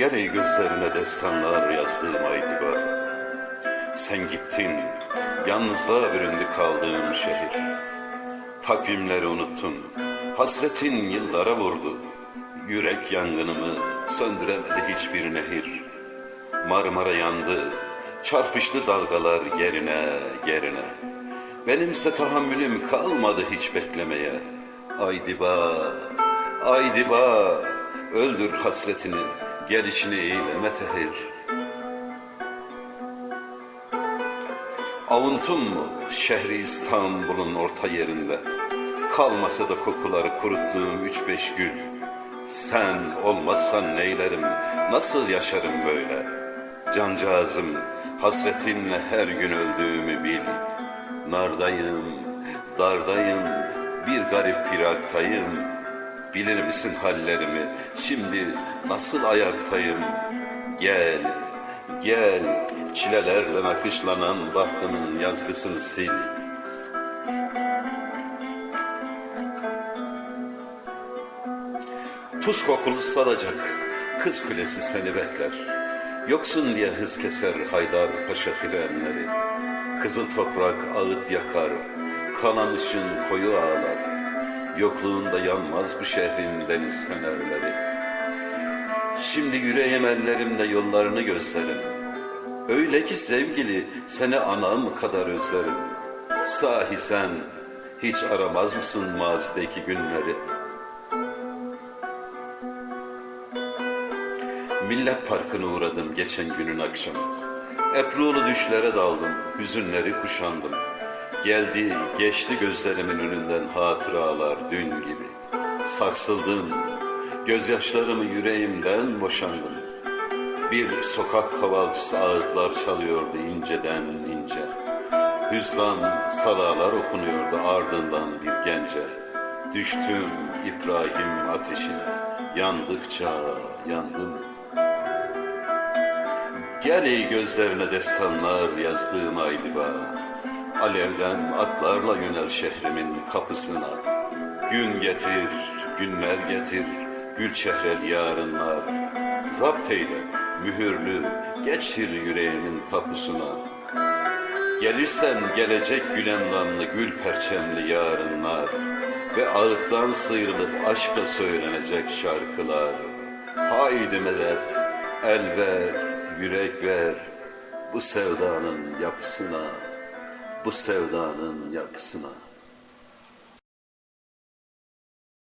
Gel ey gözlerine destanlar yazdığım aydiba. Sen gittin, yalnızlığa büründü kaldığım şehir. Takvimleri unuttun, hasretin yıllara vurdu. Yürek yangınımı söndüremedi hiçbir nehir. Marmara yandı, çarpıştı dalgalar yerine yerine. Benimse tahammülüm kalmadı hiç beklemeye. Aydiba, aydiba, öldür hasretini, gelişini eyleme tehir. Avuntun mu şehri İstanbul'un orta yerinde? Kalmasa da kokuları kuruttuğum üç beş gül. Sen olmazsan neylerim, nasıl yaşarım böyle? Cancağızım, hasretinle her gün öldüğümü bil. Nardayım, dardayım, bir garip firaktayım. Bilir misin hallerimi, şimdi nasıl ayaktayım? Gel, gel, çilelerle nakışlanan bahtımın yazgısını sil. Tuz kokulu salacak, kız kulesi seni bekler. Yoksun diye hız keser Haydar Paşa frenleri. Kızıl toprak ağıt yakar, kalan ışın koyu ağlar. Yokluğunda yanmaz bu şehrin deniz fenerleri. Şimdi yüreğim ellerimde yollarını gözlerim. Öyle ki sevgili seni anam kadar özlerim. Sahi sen hiç aramaz mısın mazideki günleri? Millet Parkı'na uğradım geçen günün akşamı. Eprulu düşlere daldım, hüzünleri kuşandım. Geldi, geçti gözlerimin önünden hatıralar dün gibi. Sarsıldım, gözyaşlarımı yüreğimden boşandım. Bir sokak kavalcısı ağıtlar çalıyordu inceden ince. Hüzlan salalar okunuyordu ardından bir gence. Düştüm İbrahim ateşine, yandıkça yandım. Gel ey gözlerine destanlar yazdığım aydiba. Alevden atlarla yönel şehrimin kapısına. Gün getir, günler getir, gül çehrel yarınlar. Zapt eyle, mühürlü, geçir yüreğimin tapusuna. Gelirsen gelecek gülendanlı gül perçemli yarınlar. Ve ağıttan sıyrılıp aşkla söylenecek şarkılar. Haydi medet, el ver, yürek ver bu sevdanın yapısına, bu sevdanın yapısına.